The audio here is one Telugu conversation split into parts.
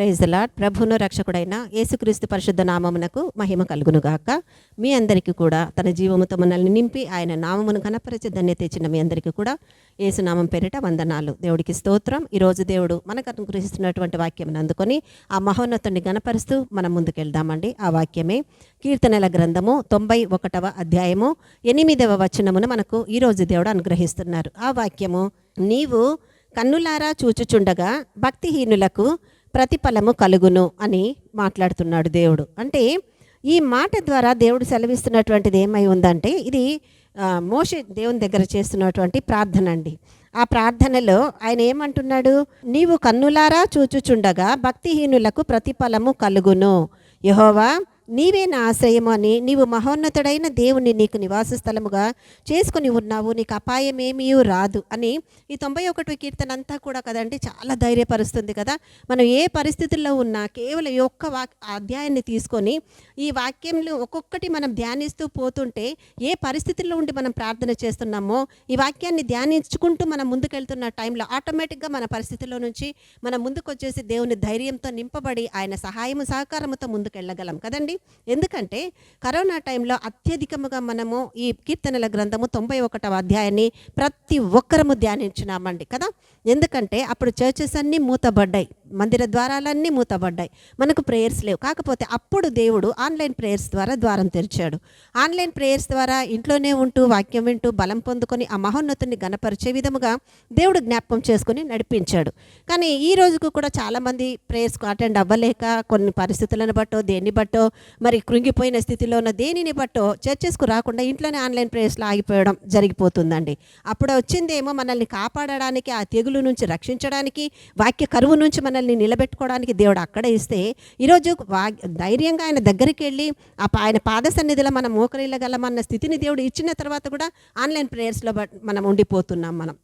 ప్రైజ్ లాడ్ ప్రభును రక్షకుడైన యేసుక్రీస్తు పరిశుద్ధ నామమునకు మహిమ కలుగునుగాక. మీ అందరికీ కూడా తన జీవముతో మనల్ని నింపి ఆయన నామమును కనపరిచి ధన్యత తెచ్చిన మీ అందరికీ కూడా యేసునామం పేరిట వందనాలు. దేవుడికి స్తోత్రం. ఈరోజు దేవుడు మనకు అనుగ్రహిస్తున్నటువంటి వాక్యం అందుకొని ఆ మహోన్నతుని గణపరుస్తూ మనం ముందుకెళ్దామండి. ఆ వాక్యమే కీర్తనల గ్రంథము తొంభై ఒకటవ అధ్యాయము ఎనిమిదవ వచనమును మనకు ఈరోజు దేవుడు అనుగ్రహిస్తున్నారు. ఆ వాక్యము నీవు కన్నులారా చూచుచుండగా భక్తిహీనులకు ప్రతిఫలము కలుగును అని మాట్లాడుతున్నాడు దేవుడు. అంటే ఈ మాట ద్వారా దేవుడు సెలవిస్తున్నటువంటిది ఏమై ఉందంటే ఇది మోషే దేవుని దగ్గర చేస్తున్నటువంటి ప్రార్థన అండి. ఆ ప్రార్థనలో ఆయన ఏమంటున్నాడు? నీవు కన్నులారా చూచుచుండగా భక్తిహీనులకు ప్రతిఫలము కలుగును. యహోవా నీవే నా ఆశ్రయము అని నీవు మహోన్నతుడైన దేవుని నీకు నివాస స్థలముగా చేసుకుని ఉన్నావు. నీకు అపాయమేమీ రాదు అని ఈ తొంభై ఒకటి కీర్తన అంతా కూడా కదండి చాలా ధైర్యపరుస్తుంది కదా. మనం ఏ పరిస్థితుల్లో ఉన్నా కేవలం ఈ ఒక్క వాక్ అధ్యాయాన్ని తీసుకొని ఈ వాక్యంలో ఒక్కొక్కటి మనం ధ్యానిస్తూ పోతుంటే ఏ పరిస్థితుల్లో ఉండి మనం ప్రార్థన చేస్తున్నామో ఈ వాక్యాన్ని ధ్యానించుకుంటూ మనం ముందుకెళ్తున్న టైంలో ఆటోమేటిక్గా మన పరిస్థితిలో నుంచి మనం ముందుకు వచ్చేసి దేవుని ధైర్యంతో నింపబడి ఆయన సహాయము సహకారముతో ముందుకెళ్ళగలం కదండి. ఎందుకంటే కరోనా టైంలో అత్యధికముగా మనము ఈ కీర్తనల గ్రంథము తొంభై ఒకటవ అధ్యాయాన్ని ప్రతి ఒక్కరము ధ్యానించినామండి కదా? ఎందుకంటే అప్పుడు చర్చెస్ అన్నీ మూతబడ్డాయి. మందిర ద్వారాలన్నీ మూతబడ్డాయి. మనకు ప్రేయర్స్ లేవు. కాకపోతే అప్పుడు దేవుడు ఆన్లైన్ ప్రేయర్స్ ద్వారా ద్వారం తెరిచాడు. ఆన్లైన్ ప్రేయర్స్ ద్వారా ఇంట్లోనే ఉంటూ వాక్యం వింటూ బలం పొందుకొని ఆ మహోన్నతుని గణపరిచే విధముగా దేవుడు జ్ఞాపకం చేసుకుని నడిపించాడు. కానీ ఈ రోజుకు కూడా చాలామంది ప్రేయర్స్కు అటెండ్ అవ్వలేక కొన్ని పరిస్థితులను బట్టో దేన్ని బట్టో మరి కృంగిపోయిన స్థితిలో ఉన్న దేనిని బట్టో చర్చెస్కు రాకుండా ఇంట్లోనే ఆన్లైన్ ప్రేయర్స్లో ఆగిపోవడం జరిగిపోతుందండి. అప్పుడు వచ్చిందేమో మనల్ని కాపాడడానికి ఆ తెగులు నుంచి రక్షించడానికి వాక్య కరువు నుంచి మనల్ని నిలబెట్టుకోవడానికి దేవుడు అక్కడే ఇస్తే ఈరోజు ధైర్యంగా ఆయన దగ్గరికి వెళ్ళి ఆ ఆయన పాద సన్నిధిలో మనం మోకరిల్లగలమన్న స్థితిని దేవుడు ఇచ్చిన తర్వాత కూడా ఆన్లైన్ ప్రేయర్స్లో మనం ఉండిపోతున్నాం మనం.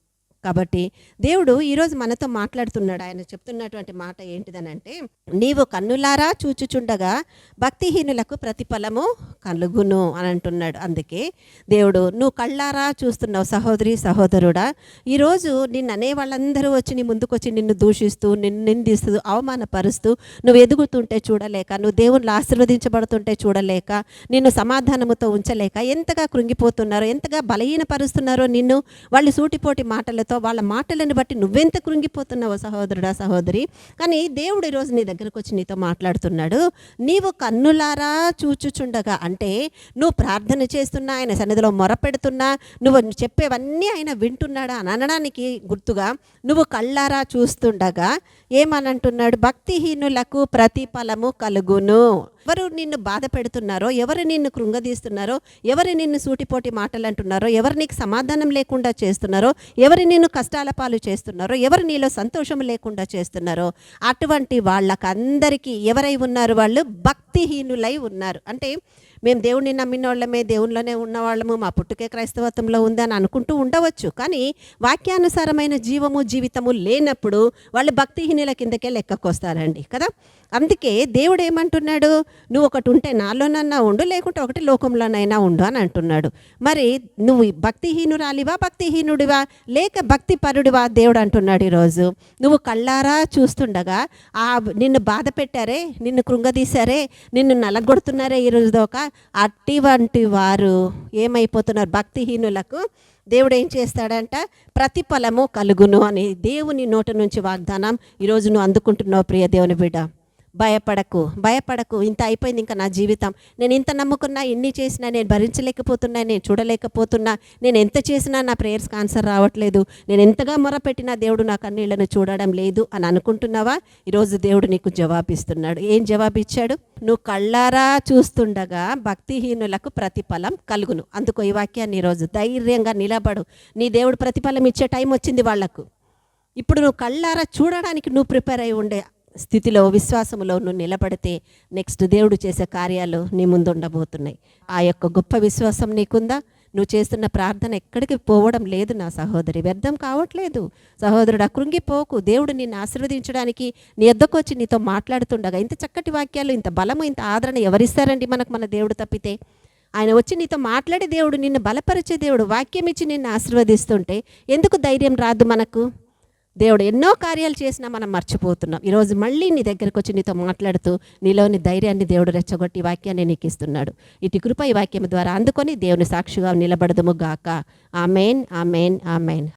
కాబట్టి దేవుడు ఈరోజు మనతో మాట్లాడుతున్నాడు. ఆయన చెప్తున్నటువంటి మాట ఏంటిదనంటే నీవు కన్నులారా చూచుచుండగా భక్తిహీనులకు ప్రతిఫలము కలుగును అని అంటున్నాడు. అందుకే దేవుడు నువ్వు కళ్ళారా చూస్తున్నావు సహోదరి సహోదరుడా ఈరోజు నిన్ను అనే వాళ్ళందరూ వచ్చి నీ ముందుకొచ్చి నిన్ను దూషిస్తూ నిన్ను నిందిస్తూ అవమానపరుస్తూ నువ్వు ఎదుగుతుంటే చూడలేక నువ్వు దేవుళ్ళు ఆశీర్వదించబడుతుంటే చూడలేక నిన్ను సమాధానముతో ఉంచలేక ఎంతగా కృంగిపోతున్నారో ఎంతగా బలహీనపరుస్తున్నారో నిన్ను వాళ్ళు సూటిపోటి మాటలతో వాళ్ళ మాటలను బట్టి నువ్వెంత కృంగిపోతున్నావో సహోదరుడా సహోదరి. కానీ దేవుడు ఈరోజు నీ దగ్గరకు వచ్చి నీతో మాట్లాడుతున్నాడు. నీవు కన్నులారా చూచుచుండగా అంటే నువ్వు ప్రార్థన చేస్తున్నా ఆయన సన్నిధిలో మొరపెడుతున్నా నువ్వు చెప్పేవన్నీ ఆయన వింటున్నాడా అని అనడానికి గుర్తుగా నువ్వు కళ్ళారా చూస్తుండగా ఏమనంటున్నాడు? భక్తిహీనులకు ప్రతిఫలము కలుగును. ఎవరు నిన్ను బాధ పెడుతున్నారో ఎవరు నిన్ను కృంగదీస్తున్నారో ఎవరు నిన్ను సూటిపోటి మాటలు అంటున్నారో ఎవరు నీకు సమాధానం లేకుండా చేస్తున్నారో ఎవరు నిన్ను కష్టాల పాలు చేస్తున్నారో ఎవరు నీలో సంతోషం లేకుండా చేస్తున్నారో అటువంటి వాళ్ళకందరికీ ఎవరై ఉన్నారు వాళ్ళు? భక్తిహీనులై ఉన్నారు. అంటే మేము దేవుడిని నమ్మిన వాళ్ళమే దేవునిలోనే ఉన్న వాళ్ళము మా పుట్టుకే క్రైస్తవత్వంలో ఉందని అనుకుంటూ ఉండవచ్చు. కానీ వాక్యానుసారమైన జీవము జీవితము లేనప్పుడు వాళ్ళు భక్తిహీనుల కిందకే లెక్కకొస్తారండి కదా? అందుకే దేవుడు ఏమంటున్నాడు? నువ్వు ఒకటి ఉంటే నాలోనన్నా ఉండు లేకుంటే ఒకటి లోకంలోనైనా ఉండు అని అంటున్నాడు. మరి నువ్వు భక్తిహీనురాలివా భక్తిహీనుడివా? లేక భక్తి పరుడివా దేవుడు అంటున్నాడు ఈరోజు. నువ్వు కళ్ళారా చూస్తుండగా ఆ నిన్ను బాధ పెట్టారే నిన్ను కృంగదీశారే నిన్ను నలగొడుతున్నారే ఈ రోజు అటువంటి వారు ఏమైపోతున్నారు? భక్తిహీనులకు దేవుడు ఏం చేస్తాడంట? ప్రతిఫలము కలుగును అని దేవుని నోట నుంచి వాగ్దానం ఈరోజు నువ్వు అందుకుంటున్నావు ప్రియ దేవుని బిడ్డ. భయపడకు భయపడకు ఇంత అయిపోయింది ఇంకా నా జీవితం. నేను ఇంత నమ్ముకున్నా ఇన్ని చేసినా నేను భరించలేకపోతున్నా నేను చూడలేకపోతున్నా నేను ఎంత చేసినా నా ప్రేయర్స్కి ఆన్సర్ రావట్లేదు. నేను ఎంతగా మొరపెట్టినా దేవుడు నా కన్నీళ్ళను చూడడం లేదు అని అనుకుంటున్నావా? ఈరోజు దేవుడు నీకు జవాబిస్తున్నాడు. ఏం జవాబిచ్చాడు? నువ్వు కళ్ళారా చూస్తుండగా భక్తిహీనులకు ప్రతిఫలం కలుగును. అందుకో ఈ వాక్యాన్ని ఈరోజు ధైర్యంగా నిలబడు. నీ దేవుడు ప్రతిఫలం ఇచ్చే టైం వచ్చింది వాళ్ళకు ఇప్పుడు నువ్వు కళ్ళారా చూడడానికి నువ్వు ప్రిపేర్ అయి ఉండే స్థితిలో విశ్వాసములో నువ్వు నిలబడితే నెక్స్ట్ దేవుడు చేసే కార్యాలు నీ ముందు ఉండబోతున్నాయి. ఆ యొక్క గొప్ప విశ్వాసం నీకుందా? నువ్వు చేస్తున్న ప్రార్థన ఎక్కడికి పోవడం లేదు నా సహోదరి. వ్యర్థం కావట్లేదు. సహోదరుడు కృంగిపోకు. దేవుడు నిన్ను ఆశీర్వదించడానికి నీ ఎద్దకు వచ్చి నీతో మాట్లాడుతుండగా ఇంత చక్కటి వాక్యాలు ఇంత బలము ఇంత ఆదరణ ఎవరిస్తారండి మనకు మన దేవుడు తప్పితే? ఆయన వచ్చి నీతో మాట్లాడే దేవుడు నిన్ను బలపరిచే దేవుడు వాక్యం ఇచ్చి నిన్ను ఆశీర్వదిస్తుంటే ఎందుకు ధైర్యం రాదు మనకు? దేవుడు ఎన్నో కార్యాలు చేసినా మనం మర్చిపోతున్నాం. ఈరోజు మళ్ళీ నీ దగ్గరకు వచ్చి నీతో మాట్లాడుతూ నీలోని ధైర్యాన్ని దేవుడు రెచ్చగొట్టి వాక్యాన్ని నీకు ఇస్తున్నాడు. ఇటు కృప ఈ వాక్యం ద్వారా అందుకొని దేవుని సాక్షిగా నిలబడదుము గాక. Amen amen amen.